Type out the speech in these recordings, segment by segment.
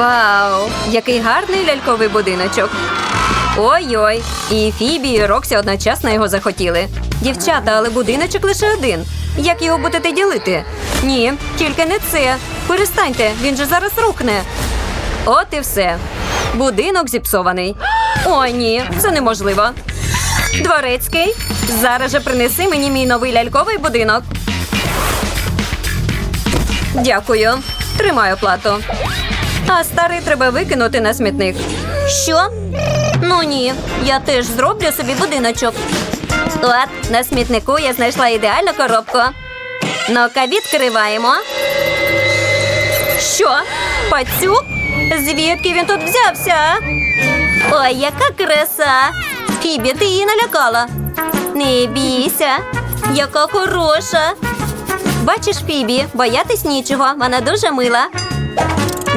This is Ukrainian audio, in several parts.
Вау! Який гарний ляльковий будиночок. Ой-ой, і Фібі, і Роксі одночасно його захотіли. Дівчата, але будиночок лише один. Як його будете ділити? Ні, тільки не це. Перестаньте, він же зараз рухне. От і все. Будинок зіпсований. О, ні, це неможливо. Дворецький, зараз же принеси мені мій новий ляльковий будинок. Дякую. Тримаю плату. А старий треба викинути на смітник. Що? Ну ні, я теж зроблю собі будиночок. От, на смітнику я знайшла ідеальну коробку. Ну-ка, відкриваємо. Що? Пацюк? Звідки він тут взявся? Ой, яка краса! Фібі, ти її налякала. Не бійся, яка хороша. Бачиш, Фібі, боятись нічого, вона дуже мила.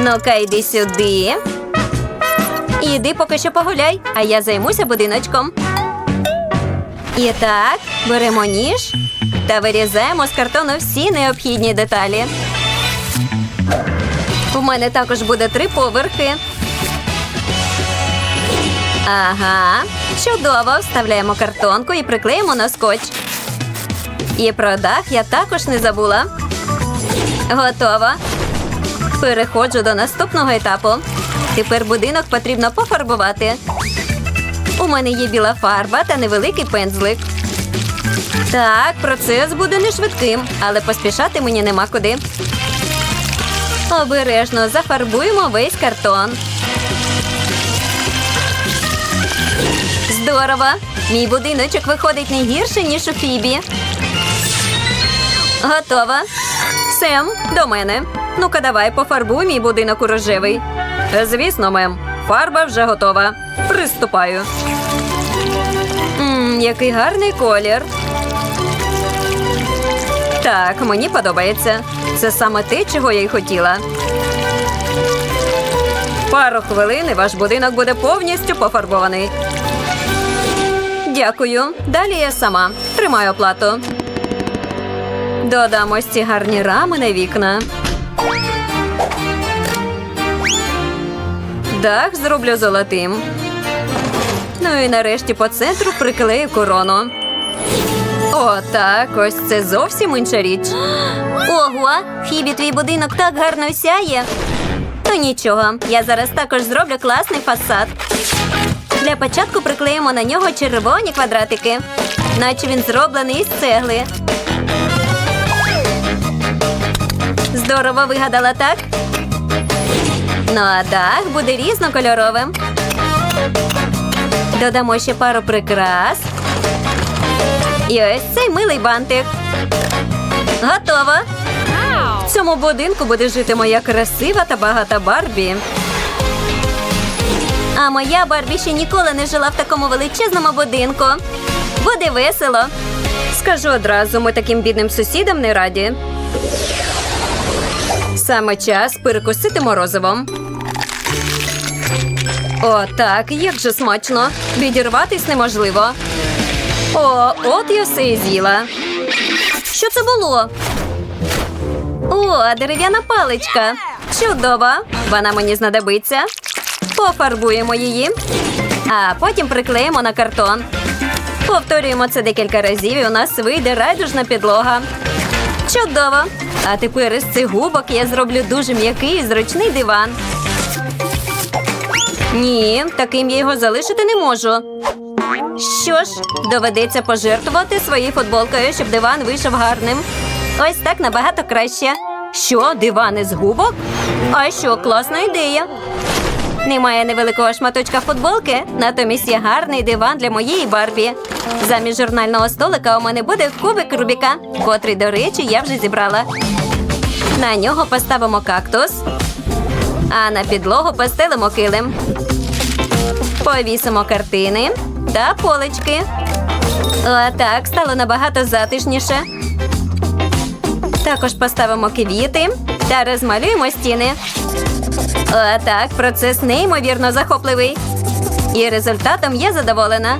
Ну-ка, йди сюди. Іди поки що погуляй, а я займуся будиночком. І так, беремо ніж та вирізаємо з картону всі необхідні деталі. У мене також буде три поверхи. Ага, чудово. Вставляємо картонку і приклеїмо на скотч. І про дах я також не забула. Готово. Переходжу до наступного етапу. Тепер будинок потрібно пофарбувати. У мене є біла фарба та невеликий пензлик. Так, процес буде не швидким, але поспішати мені нема куди. Обережно зафарбуємо весь картон. Здорово! Мій будиночок виходить не гірше, ніж у Фібі. Готово. Сем, до мене. Ну-ка, давай пофарбуй мій будинок у рожевий. Звісно, мем. Фарба вже готова. Приступаю. Мм, який гарний колір. Так, мені подобається. Це саме те, чого я й хотіла. Пару хвилин і ваш будинок буде повністю пофарбований. Дякую. Далі я сама. Тримаю оплату. Додам ці гарні рами на вікна. Дах зроблю золотим. Ну і нарешті по центру приклею корону. О, так, ось це зовсім інша річ. Ого, Фібі, твій будинок так гарно сяє. Ну нічого, я зараз також зроблю класний фасад. Для початку приклеїмо на нього червоні квадратики, наче він зроблений із цегли. Здорово вигадала, так? Ну а дах буде різнокольоровим. Додамо ще пару прикрас. І ось цей милий бантик. Готово. В цьому будинку буде жити моя красива та багата Барбі. А моя Барбі ще ніколи не жила в такому величезному будинку. Буде весело. Скажу одразу, ми таким бідним сусідам не раді. Саме час перекусити морозивом. О, так, як же смачно. Відірватись неможливо. О, от я все і з'їла. Що це було? О, дерев'яна паличка. Чудово. Вона мені знадобиться. Пофарбуємо її, а потім приклеїмо на картон. Повторюємо це декілька разів, і у нас вийде райдужна підлога. Чудово! А тепер із цих губок я зроблю дуже м'який і зручний диван. Ні, таким я його залишити не можу. Що ж, доведеться пожертвувати своєю футболкою, щоб диван вийшов гарним. Ось так набагато краще. Що, диван із губок? А що, класна ідея. Немає невеликого шматочка футболки, натомість є гарний диван для моєї Барбі. Замість журнального столика у мене буде кубик Рубіка, котрий, до речі, я вже зібрала. На нього поставимо кактус, а на підлогу постелимо килим. Повісимо картини та полички. Отак стало набагато затишніше. Також поставимо квіти та розмалюємо стіни. Отак, процес неймовірно захопливий. І результатом я задоволена.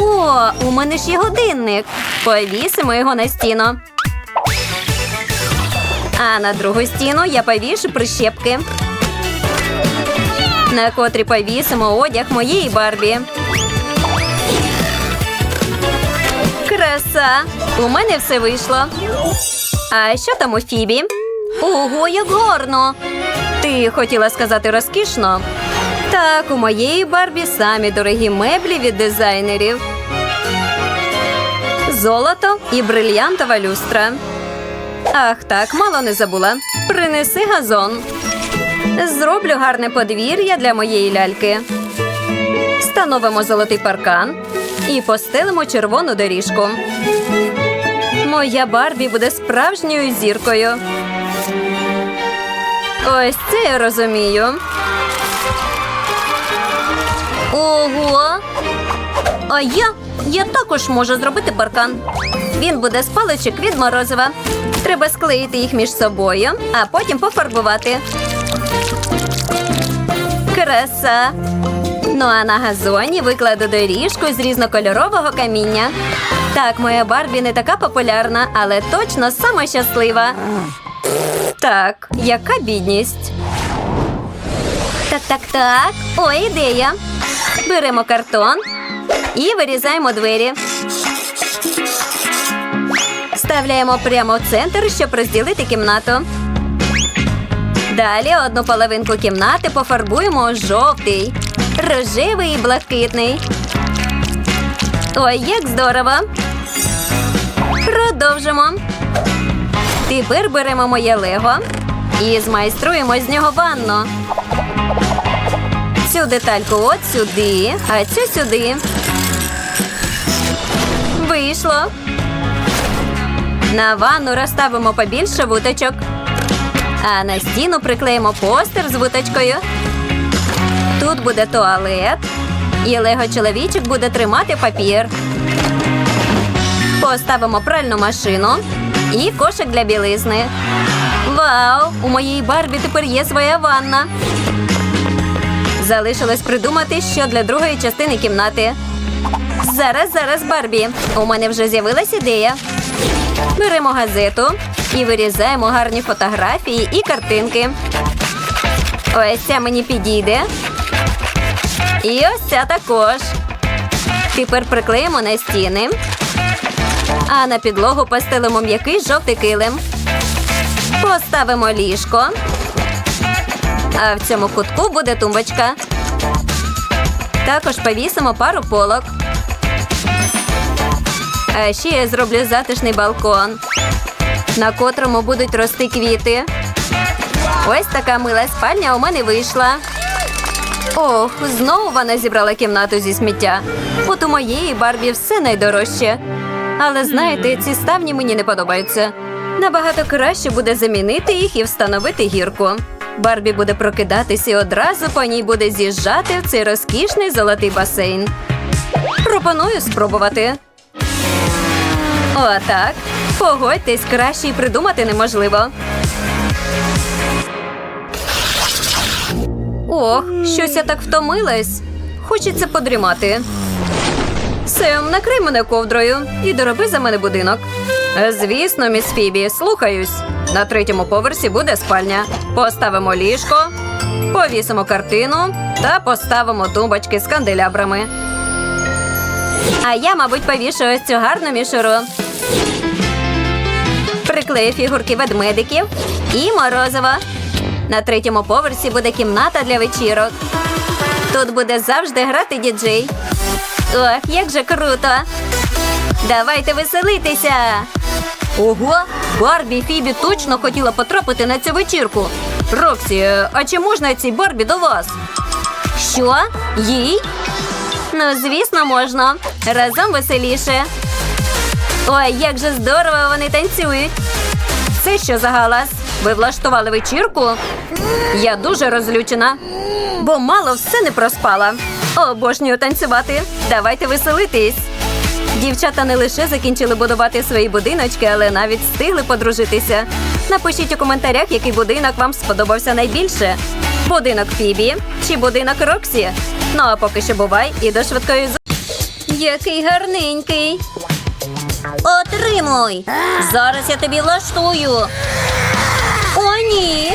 О, у мене ж є годинник. Повісимо його на стіну. А на другу стіну я повішу прищепки. на котрі повісимо одяг моєї Барбі. Краса! У мене все вийшло. А що там у Фібі? Ого, як гарно! Ти хотіла сказати розкішно? Так, у моєї Барбі самі дорогі меблі від дизайнерів. Золото і брильянтова люстра. Ах, так, мало не забула. Принеси газон. Зроблю гарне подвір'я для моєї ляльки. Встановимо золотий паркан і постелимо червону доріжку. Моя Барбі буде справжньою зіркою. Ось це я розумію. Ого. А я? Я також можу зробити паркан. Він буде з паличок від морозива. Треба склеїти їх між собою, а потім пофарбувати. Краса. Ну а на газоні викладу доріжку з різнокольорового каміння. Так, моя Барбі не така популярна, але точно сама щаслива. Так, яка бідність. Так, так, так. О, ідея. Беремо картон і вирізаємо двері. Вставляємо прямо в центр, щоб розділити кімнату. Далі одну половинку кімнати пофарбуємо жовтий, рожевий і блакитний. Ой, як здорово! Продовжимо. Тепер беремо моє лего і змайструємо з нього ванну. Цю детальку от сюди, а цю сюди. Вийшло. На ванну розставимо побільше вуточок. А на стіну приклеїмо постер з вуточкою. Тут буде туалет. І лего чоловічок буде тримати папір. Поставимо пральну машину і кошик для білизни. Вау! У моїй Барбі тепер є своя ванна. Залишилось придумати, що для другої частини кімнати. Зараз, зараз, Барбі. У мене вже з'явилась ідея. Беремо газету і вирізаємо гарні фотографії і картинки. Ось ця мені підійде. І ось ця також. Тепер приклеїмо на стіни. А на підлогу постелимо м'який жовтий килим. Поставимо ліжко. А в цьому кутку буде тумбочка. Також повісимо пару полок. А ще я зроблю затишний балкон, на котрому будуть рости квіти. Ось така мила спальня у мене вийшла. Ох, знову вона зібрала кімнату зі сміття. От у моєї Барбі все найдорожче. Але знаєте, ці ставні мені не подобаються. Набагато краще буде замінити їх і встановити гірку. Барбі буде прокидатися і одразу по ній буде з'їжджати в цей розкішний золотий басейн. Пропоную спробувати. Отак. Погодьтесь, краще й придумати неможливо. Ох, щось я так втомилась. Хочеться подрімати. Сем, накрий мене ковдрою і дороби за мене будинок. Звісно, міс Фібі, слухаюсь. На третьому поверсі буде спальня. Поставимо ліжко, повісимо картину та поставимо тумбочки з канделябрами. А я, мабуть, повішу ось цю гарну мішуру. Приклею фігурки ведмедиків і морозиво. На третьому поверсі буде кімната для вечірок. Тут буде завжди грати діджей. Ох, як же круто! Давайте веселитися! Ого, Барбі Фібі точно хотіла потрапити на цю вечірку. Роксі, е, а чи можна цій Барбі до вас? Що? Їй? Ну, звісно, можна. Разом веселіше. Ой, як же здорово вони танцюють. Це що за галас? Ви влаштували вечірку? Я дуже розлючена, бо мало все не проспала. Обожнюю танцювати. Давайте веселитись. Дівчата не лише закінчили будувати свої будиночки, але навіть встигли подружитися. Напишіть у коментарях, який будинок вам сподобався найбільше: будинок Фібі чи будинок Роксі. Ну а поки що бувай і до швидкої зу... Який гарненький. Отримуй. Зараз я тобі влаштую. О, ні.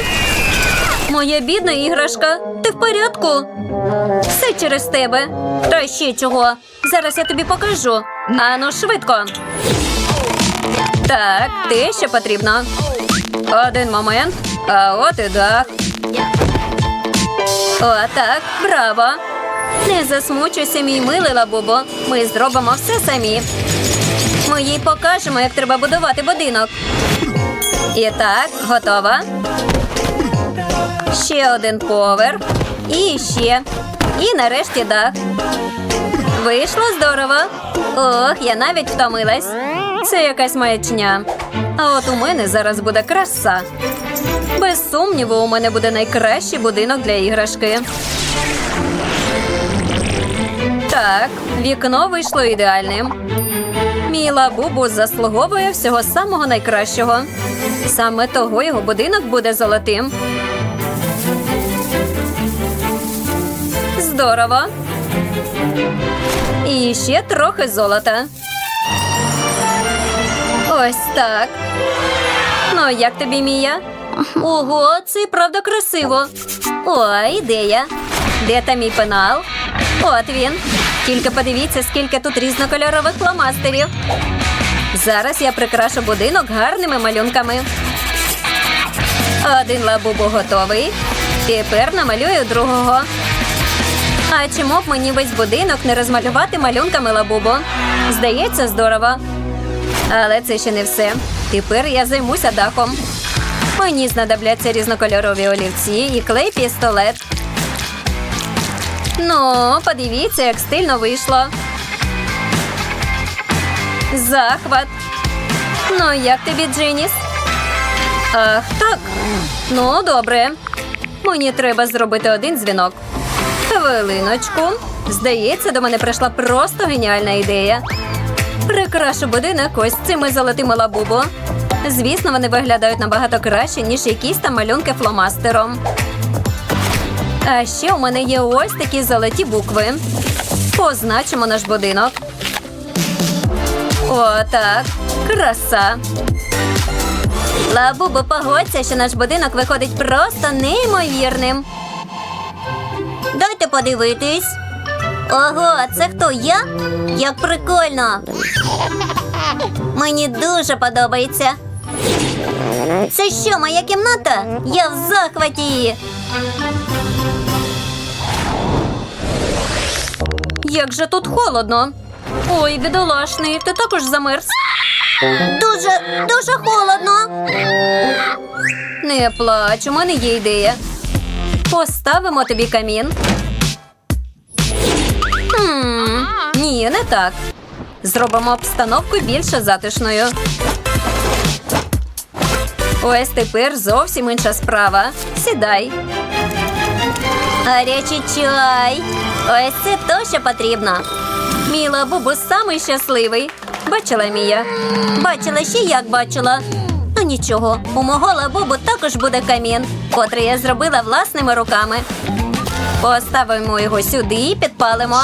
Моя бідна іграшка, ти в порядку? Все через тебе. Та ще чого. Зараз я тобі покажу. Ану, швидко. Так, те, що потрібно. Один момент. А от і дах. О, так, браво. Не засмучуйся, мій милий лабубо. Ми зробимо все самі. Ми їй покажемо, як треба будувати будинок. І так, готова. Ще один поверх. І ще. І нарешті дах. Вийшло здорово. Ох, я навіть втомилась. Це якась маячня. А от у мене зараз буде краса. Без сумніву, у мене буде найкращий будинок для іграшки. Так, вікно вийшло ідеальним. Мій лабубу заслуговує всього самого найкращого. Саме того його будинок буде золотим. Здорово. І ще трохи золота. Ось так. Ну, як тобі, Мія? Ого, це правда красиво. О, ідея. Де там мій пенал? От він. Тільки подивіться, скільки тут різнокольорових фломастерів. Зараз я прикрашу будинок гарними малюнками. Один лабубу готовий. Тепер намалюю другого. А чому б мені весь будинок не розмалювати малюнками лабубо? Здається, здорово. Але це ще не все. Тепер я займуся дахом. Мені знадобляться різнокольорові олівці і клей пістолет. Ну, подивіться, як стильно вийшло. Захват. Ну, як тобі, Дженіс? Ах, так. Ну, добре. Мені треба зробити один дзвінок. Хвилиночку. Здається, до мене прийшла просто геніальна ідея. Прикрашу будинок ось цими золотими лабубо. Звісно, вони виглядають набагато краще, ніж якісь там малюнки фломастером. А ще у мене є ось такі золоті букви. Позначимо наш будинок. О, так. Краса. Лабубо, погодься, що наш будинок виходить просто неймовірним. Дайте подивитись. Ого, це хто я? Як прикольно. Мені дуже подобається. Це що, моя кімната? Я в захваті. Як же тут холодно. Ой, бідолашний, ти також замерз. Дуже, дуже холодно. Не плач, у мене є ідея. Поставимо тобі камін. Ні, не так. Зробимо обстановку більш затишною. Ось тепер зовсім інша справа. Сідай. Гарячий чай. Ось це то, що потрібно. Мій лабубу самий щасливий. Бачила Мія? Бачила ще як бачила. Нічого, у мого лабубу також буде камін, котрий я зробила власними руками. Поставимо його сюди і підпалимо.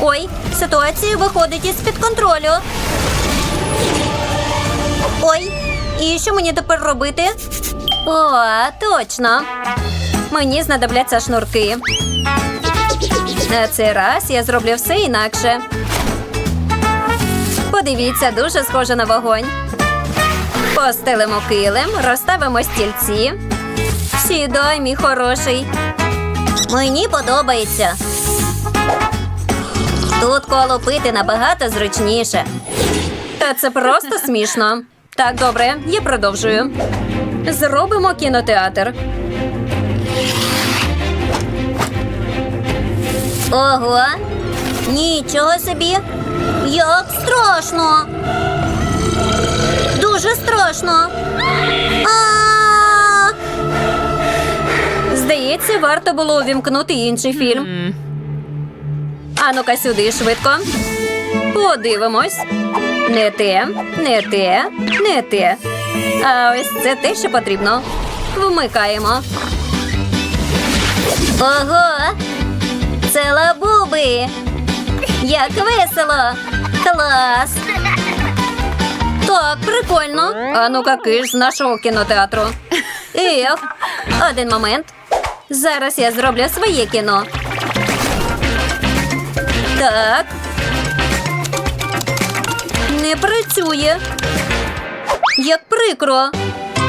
Ой, ситуація виходить із-під контролю. Ой, і що мені тепер робити? О, точно. Мені знадобляться шнурки. На цей раз я зроблю все інакше. Подивіться, дуже схоже на вогонь. Постелимо килим, розставимо стільці. Сідай, мій хороший. Мені подобається. Тут коло пити набагато зручніше. Та це просто смішно. Так, добре, я продовжую. Зробимо кінотеатр. Ого, нічого собі. Як страшно. Дуже страшно. Здається, варто було увімкнути інший фільм. Ану-ка сюди швидко. Подивимось. Не те, не те, не те. А ось це те, що потрібно. Вмикаємо. Ого! Це лабуби! Як весело! Клас! Так, прикольно. А ну-ка киш з нашого кінотеатру. Ех, один момент. Зараз я зроблю своє кіно. Так. Не працює. Як прикро.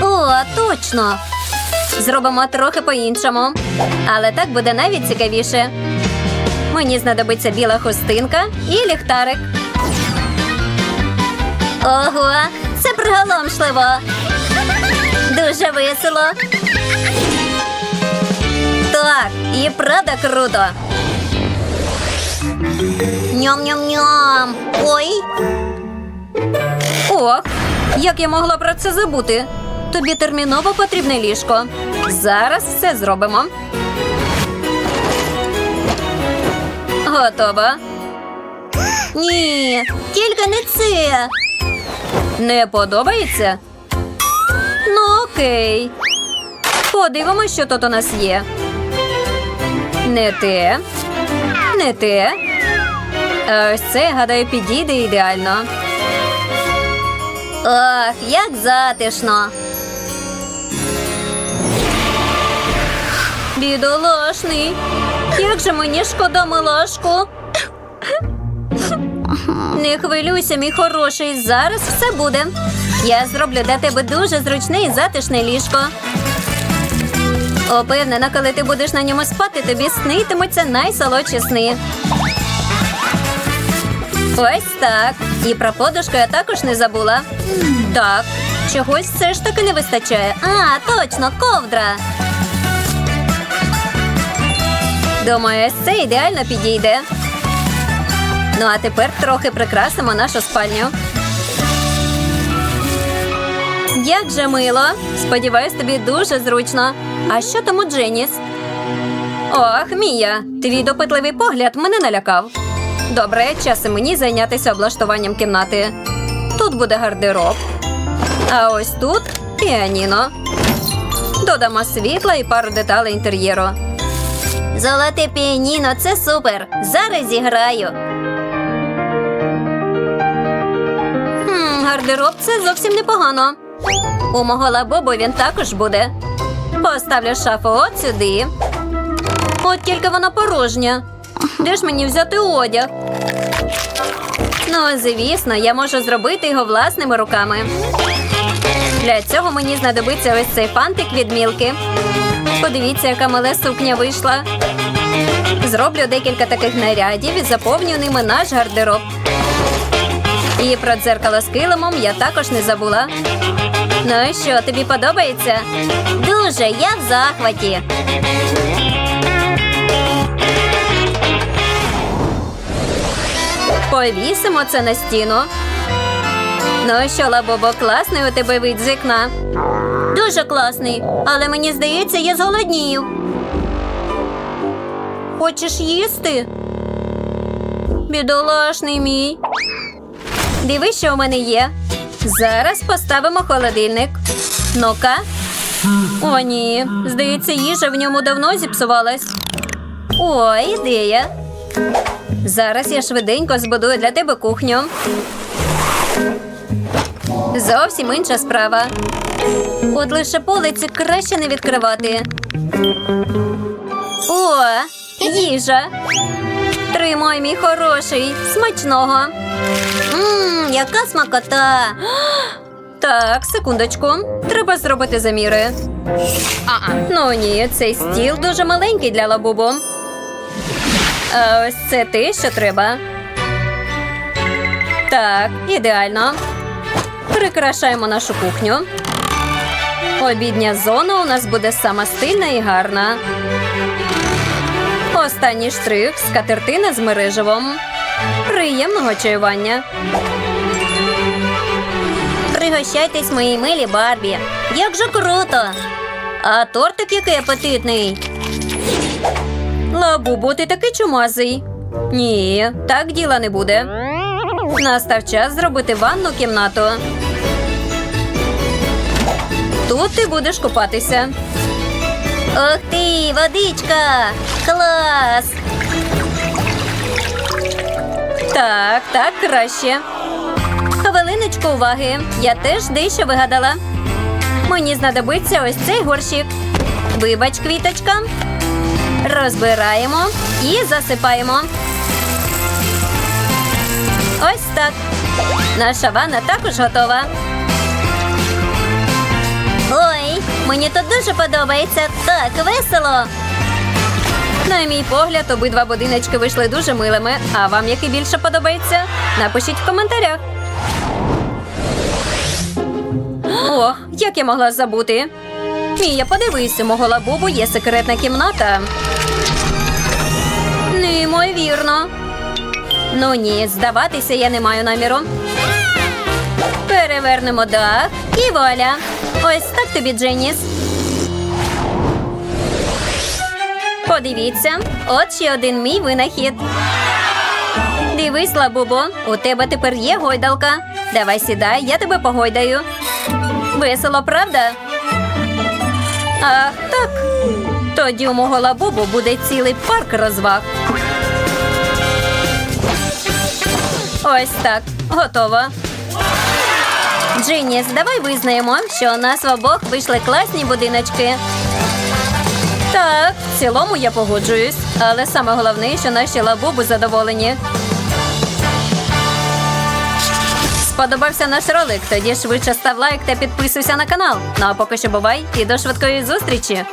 О, точно. Зробимо трохи по-іншому. Але так буде навіть цікавіше. Мені знадобиться біла хустинка і ліхтарик. Ого, це приголомшливо. Дуже весело. Так, і правда круто. Ням-ням-ням. Ой. Ох, як я могла про це забути? Тобі терміново потрібне ліжко. Зараз все зробимо. Готово. Ні, тільки не це. Не подобається? Ну, окей. Подивимось, що тут у нас є. Не те. Не те. Ось це, гадаю, підійде ідеально. Ох, як затишно. Бідолашний. Як же мені шкода милашку. Не хвилюйся, мій хороший. Зараз все буде. Я зроблю для тебе дуже зручне і затишне ліжко. Опевнена, коли ти будеш на ньому спати, тобі снитимуться найсолодші сни. Ось так. І про подушку я також не забула. Так, чогось все ж таки не вистачає. А, точно, ковдра. Думаю, це ідеально підійде. Ну, а тепер трохи прикрасимо нашу спальню. Як же мило. Сподіваюсь, тобі дуже зручно. А що там у Дженіс? Ох, Мія, твій допитливий погляд мене налякав. Добре, час мені зайнятися облаштуванням кімнати. Тут буде гардероб. А ось тут піаніно. Додамо світла і пару деталей інтер'єру. Золоте піаніно це супер. Зараз зіграю. Гардероб це зовсім непогано. У мого лабобу він також буде. Поставлю шафу от сюди. От тільки вона порожня. Де ж мені взяти одяг? Ну, звісно, я можу зробити його власними руками. Для цього мені знадобиться ось цей фантик від мілки. Подивіться, яка мала сукня вийшла. Зроблю декілька таких нарядів і заповню ними наш гардероб. І про дзеркало з килимом я також не забула. Ну і що, тобі подобається? Дуже, я в захваті. Повісимо це на стіну. Ну що, лабобо, класний у тебе вид з вікна. Дуже класний, але мені здається, я зголоднію. Хочеш їсти? Бідолашний мій. Дивись, що у мене є. Зараз поставимо холодильник. Ну-ка. О, ні. Здається, їжа в ньому давно зіпсувалась. О, ідея. Зараз я швиденько збудую для тебе кухню. Зовсім інша справа. От лише полиці краще не відкривати. О, їжа. Тримай, мій хороший, смачного. Яка смакота. Так, секундочку. Треба зробити заміри. Ну ні, цей стіл дуже маленький для лабубу. А ось це те, що треба. Так, ідеально. Прикрашаємо нашу кухню. Обідня зона у нас буде сама стильна і гарна. Останній штрих скатертина з мереживом. Приємного чаювання. Пригощайтесь, мої милі Барбі. Як же круто! А тортик який апетитний. Лабубу, ти такий чумазий. Ні, так діла не буде. Настав час зробити ванну кімнату. Тут ти будеш купатися. Ох ти, водичка! Клас! Так, так, краще. Хвилиночку уваги. Я теж дещо вигадала. Мені знадобиться ось цей горщик. Вибач, квіточка. Розбираємо і засипаємо. Ось так. Наша ванна також готова. Ой, мені тут дуже подобається. Так весело. На мій погляд, обидва будиночки вийшли дуже милими. А вам який більше подобається? Напишіть в коментарях. Ох, як я могла забути. Мія, подивись, у мого лабубу є секретна кімната. Неймовірно. Ну ні, здаватися я не маю наміру. Перевернемо дах і вуаля. Ось так тобі, Дженіс. Подивіться, от ще один мій винахід. Дивись, лабубо, у тебе тепер є гойдалка. Давай сідай, я тебе погойдаю. Весело, правда? Ах, так. Тоді у мого лабубу буде цілий парк розваг. Ось так, готово. Джиніс, давай визнаємо, що у нас в обох вийшли класні будиночки. Так, в цілому я погоджуюсь, але саме головне, що наші лабуби задоволені. Сподобався наш ролик? Тоді швидше став лайк та підписуйся на канал. Ну а поки що бувай і до швидкої зустрічі!